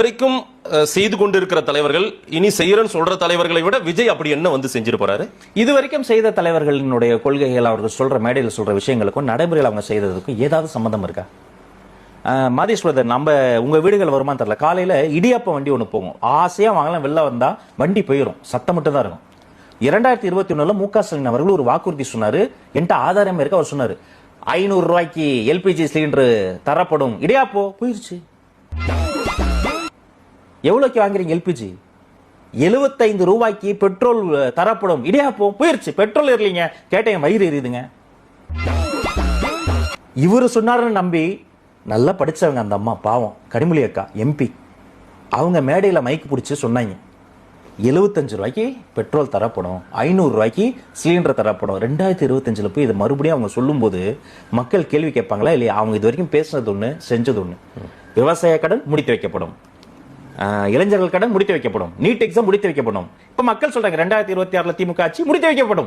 வரைக்கும் செய்து கொண்டிருக்கிற தலைவர்கள் இனி செய்யறன்னு சொல்ற தலைவர்களை விட விஜய் அப்படி என்ன வந்து செஞ்சிட்டு போறாரு? இது வரைக்கும் செய்த தலைவர்களினுடைய கொள்கைகள் அவர்கள் சொல்ற மேடையில் சொல்ற விஷயங்களுக்கும் நடைமுறையில் அவங்க செய்ததுக்கும் ஏதாவது சம்பந்தம் இருக்கா? மாதேஸ்வரர் நம்ம உங்க வீடுகள் வருமான்னு தெரியல. காலையில இடியாப்ப வண்டி ஒன்று போகும். ஆசையா வாங்கலாம் வெளில வந்தா வண்டி போயிடும் சத்தம் மட்டும் தான் இருக்கும். இரண்டாயிரத்தி இருபத்தி ஒண்ணுல மு க ஸ்டாலின் அவர்கள் ஒரு வாக்குறுதி சொன்னாரு. என்கிட்ட ஆதாரம் இருக்க அவர் சொன்னாரு. ஐநூறு ரூபாய்க்கு எல்பிஜி சிலிண்டர் தரப்படும். இடியாப்போ? போயிருச்சு. எவ்வளோக்கு வாங்குறீங்க எல்பிஜி? எழுபத்தைந்து ரூபாய்க்கு பெட்ரோல் தரப்படும். இடியாப்போ போயிருச்சு. பெட்ரோல் ஏறலீங்க. கேட்டேன் வயிறு எரியுதுங்க. இவர் சொன்னாருன்னு நம்பி நல்லா படித்தவங்க அந்த அம்மா பாவம். கனிமொழி அக்கா எம்பி அவங்க மேடையில் மைக் பிடிச்சி சொன்னாங்க. எழுபத்தஞ்சு ரூபாய்க்கு பெட்ரோல் தரப்படும். ஐநூறுரூவாய்க்கு சிலிண்டர் தரப்படும். ரெண்டாயிரத்தி இருபத்தஞ்சில் போய் இதை மறுபடியும் அவங்க சொல்லும்போது மக்கள் கேள்வி கேட்பாங்களா இல்லையா? அவங்க இது வரைக்கும் பேசுனது ஒன்று செஞ்சது ஒன்று விவசாய கடன் முடித்து வைக்கப்படும். இளைஞர்கள் கடன் முடித்து வைக்கப்படும். நீட் எக்ஸாம் முடித்து வைக்கப்படும். இப்ப மக்கள் சொல்றாங்க ரெண்டாயிரத்தி இருபத்தி ஆறுல திமுக ஆட்சி முடித்து வைக்கப்படும்.